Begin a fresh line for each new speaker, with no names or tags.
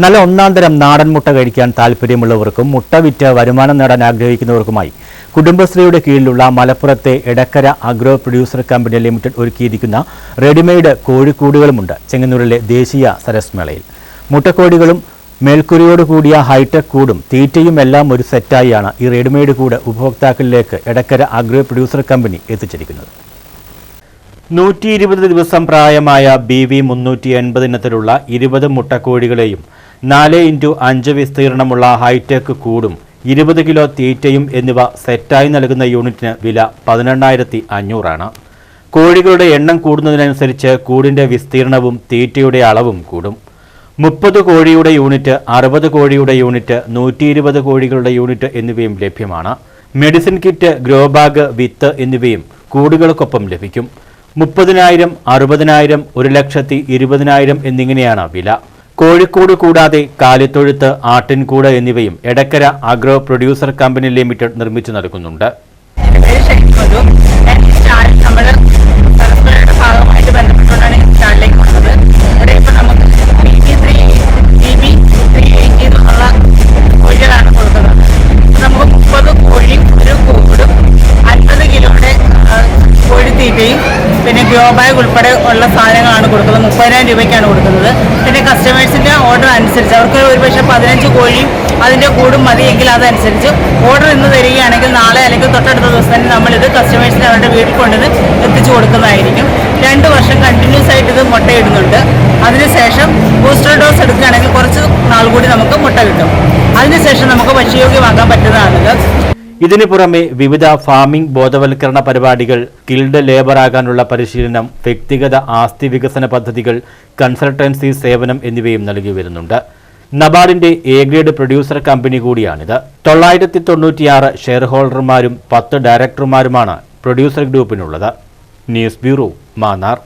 നല്ല ഒന്നാം തരം നാടൻ മുട്ട കഴിക്കാൻ താല്പര്യമുള്ളവർക്കും മുട്ട വിറ്റ് വരുമാനം നേടാൻ ആഗ്രഹിക്കുന്നവർക്കുമായി കുടുംബശ്രീയുടെ കീഴിലുള്ള മലപ്പുറത്തെ Edakkara agro producer company limited ഒരുക്കിയിരിക്കുന്ന റെഡിമെയ്ഡ് കോഴിക്കൂടുകളുമുണ്ട് ചെങ്ങന്നൂരിലെ ദേശീയ സരസ് മേളയിൽ. മുട്ടക്കോഴികളും മേൽക്കുരിയോട് കൂടിയ ഹൈടെക് കൂടും തീറ്റയും എല്ലാം ഒരു സെറ്റായാണ് ഈ റെഡിമെയ്ഡ് കൂട് ഉപഭോക്താക്കളിലേക്ക് എടക്കര അഗ്രോ പ്രൊഡ്യൂസർ കമ്പനി എത്തിച്ചിരിക്കുന്നത്. നൂറ്റി ഇരുപത് ദിവസം പ്രായമായ ബി വി മുന്നൂറ്റി എൺപത് ഇനത്തിലുള്ള ഇരുപത് മുട്ടക്കോഴികളെയും നാല് ഇന്റു അഞ്ച് വിസ്തീർണമുള്ള ഹൈടെക് കൂടും. ഇരുപത് കിലോ തീറ്റയും എന്നിവ സെറ്റായി നൽകുന്ന യൂണിറ്റിന് വില പതിനെണ്ണായിരത്തി അഞ്ഞൂറാണ്. കോഴികളുടെ എണ്ണം കൂടുന്നതിനനുസരിച്ച് കൂടിന്റെ വിസ്തീർണവും തീറ്റയുടെ അളവും കൂടും. മുപ്പത് കോഴിയുടെ യൂണിറ്റ് അറുപത് കോഴിയുടെ യൂണിറ്റ് നൂറ്റി ഇരുപത് കോഴികളുടെ യൂണിറ്റ് എന്നിവയും ലഭ്യമാണ്. മെഡിസിൻ കിറ്റ് ഗ്രോ ബാഗ് വിത്ത് എന്നിവയും കൂടുകൾക്കൊപ്പം ലഭിക്കും. മുപ്പതിനായിരം അറുപതിനായിരം ഒരു ലക്ഷത്തി ഇരുപതിനായിരം എന്നിങ്ങനെയാണ് വില. കോഴിക്കോട് കൂടാതെ കാലിത്തൊഴുത്ത് ആട്ടിൻകൂട് എന്നിവയും Edakkara agro producer company limited നിർമ്മിച്ചു നൽകുന്നുണ്ട്
ഗ്രോ ബാഗ് ഉൾപ്പെടെ ഉള്ള സാധനങ്ങളാണ് കൊടുക്കുന്നത്. മുപ്പതിനായിരം രൂപയ്ക്കാണ് കൊടുക്കുന്നത്. പിന്നെ കസ്റ്റമേഴ്സിന്റെ ഓർഡർ അനുസരിച്ച് അവർക്ക് ഒരുപക്ഷെ പതിനഞ്ച് കോഴിയും അതിന്റെ കൂടും മതിയെങ്കിൽ അതനുസരിച്ച് ഓർഡർ ഇന്ന് തരികയാണെങ്കിൽ നാളെ അല്ലെങ്കിൽ തൊട്ടടുത്ത ദിവസം തന്നെ നമ്മളിത് കസ്റ്റമേഴ്സിന് അവരുടെ വീട്ടിൽ കൊണ്ടുവന്ന് എത്തിച്ചു കൊടുക്കുന്നതായിരിക്കും. രണ്ട് വർഷം കണ്ടിന്യൂസ് ആയിട്ട് ഇത് മുട്ടയിടുന്നുണ്ട് അതിനുശേഷം ബൂസ്റ്റർ ഡോസ് എടുക്കുകയാണെങ്കിൽ കുറച്ച് നാൾ കൂടി നമുക്ക് മുട്ട കിട്ടും. അതിനുശേഷം നമുക്ക് ഭക്ഷ്യയോഗ്യമാക്കാൻ പറ്റുന്നതാണിത്
ഇതിനു പുറമെ വിവിധ ഫാമിംഗ് ബോധവൽക്കരണ പരിപാടികൾ സ്കിൽഡ് ലേബറാകാനുള്ള പരിശീലനം വ്യക്തിഗത ആസ്തി വികസന പദ്ധതികൾ കൺസൾട്ടൻസി സേവനം എന്നിവയും നൽകി വരുന്നുണ്ട്. നബാർഡിന്റെ എ ഗ്രേഡ് പ്രൊഡ്യൂസർ കമ്പനി കൂടിയാണിത്. തൊള്ളായിരത്തി തൊണ്ണൂറ്റിയാറ് ഷെയർ ഹോൾഡർമാരും പത്ത് ഡയറക്ടർമാരുമാണ് പ്രൊഡ്യൂസർ ഗ്രൂപ്പിനുള്ളത്. News bureau Mannar.